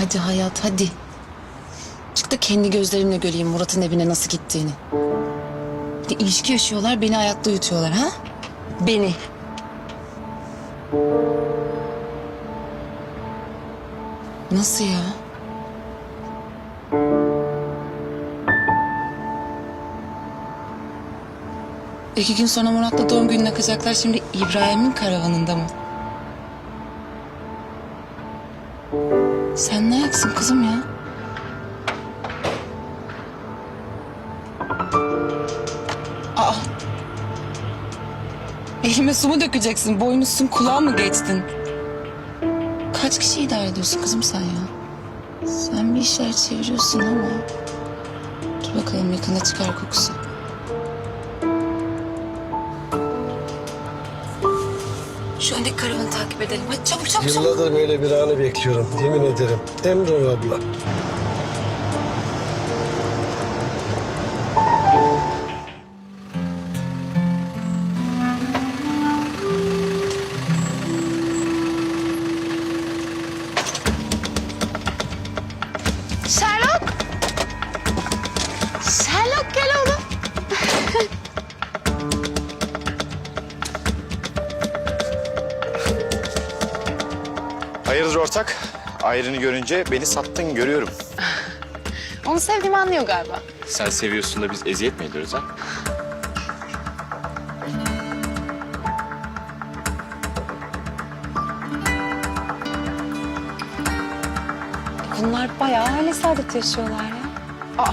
Hadi hayat hadi. Çık da kendi gözlerimle göreyim Murat'ın evine nasıl gittiğini. Bir de ilişki yaşıyorlar beni ayakta yutuyorlar ha? Beni. Nasıl ya? İki gün sonra Murat'la doğum gününe kaçacaklar. Şimdi İbrahim'in karavanında mı? Sen ne ayaksın kızım ya? Aa. Elime su mu dökeceksin? Boynuzsun kulağa mı geçtin? Kaç kişi idare ediyorsun kızım sen ya? Sen bir işler çeviriyorsun ama... Dur bakalım yakında çıkar kokusu. Şu öndeki karavanı takip edelim. Hadi çabuk çabuk çabuk. Yıllardır böyle bir anı bekliyorum. Yemin ederim. Emre abla. Hayırdır ortak? Ayrını görünce beni sattın görüyorum. Onu sevdiğimi anlıyor galiba. Sen seviyorsun da biz eziyet mi ediyoruz ha? Bunlar bayağı aile saadet yaşıyorlar ya. Aa,